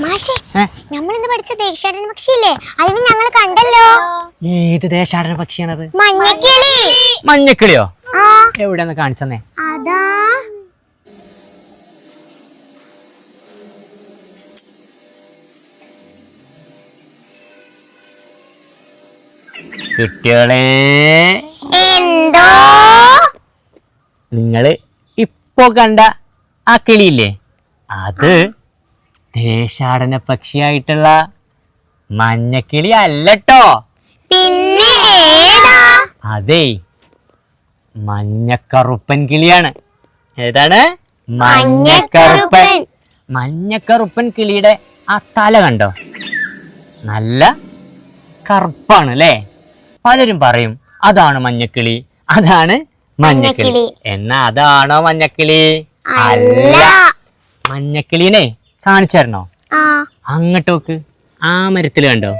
മാഷേ? നമ്മളിന്ന് പഠിച്ച ദേശാടന പക്ഷിയില്ലേ? അതിന് ഞങ്ങൾ കണ്ടല്ലോ. ഏത് ദേശാടന പക്ഷിയാണത്? മഞ്ഞക്കിളി. മഞ്ഞക്കിളിയോ? ആ. എവിടെന്ന് കാണിച്ചെന്നേ? അതാ. കുട്ടികളെ. എന്തോ? നിങ്ങൾ ഇപ്പോ കണ്ട ആ കിളിയില്ലേ? അത് ദേശാടന പക്ഷിയായിട്ടുള്ള മഞ്ഞക്കിളി അല്ലട്ടോ. പിന്നെ അതേ മഞ്ഞക്കറുപ്പൻ കിളിയാണ്. ഏതാണ്? മഞ്ഞക്കറുപ്പൻ. മഞ്ഞക്കറുപ്പൻ. കിളിയുടെ ആ തല കണ്ടോ? നല്ല കറുപ്പാണ് അല്ലേ? പലരും പറയും അതാണ് മഞ്ഞക്കിളി അതാണ് മഞ്ഞക്കിളി. എന്നാ അതാണോ മഞ്ഞക്കിളി? അല്ല. മഞ്ഞക്കിളീനെ കാണിച്ചു തരണോ ആ. അങ്ങോട്ട് നോക്ക്. ആ മരത്തിൽ കണ്ടോ?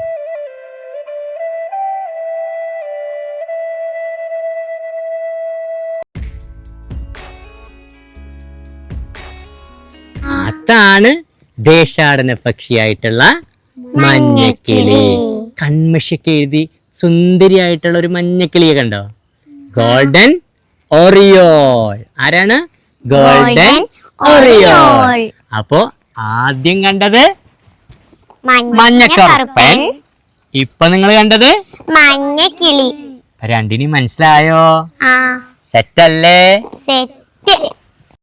അതാണ് ദേശാടന പക്ഷിയായിട്ടുള്ള മഞ്ഞക്കിളി. കൺമഷിക്ക് എഴുതി സുന്ദരിയായിട്ടുള്ള ഒരു മഞ്ഞക്കിളിയെ കണ്ടോ? ഗോൾഡൻ ഓറിയോൾ ആരാണ്? Golden oriole oriole. അപ്പോ ആദ്യം കണ്ടത് മഞ്ഞക്കറുപ്പൻ. ഇപ്പൊ നിങ്ങൾ കണ്ടത് മഞ്ഞക്കിളി രണ്ടിനും മനസ്സിലായോ? സെറ്റല്ലേ? സെറ്റ്.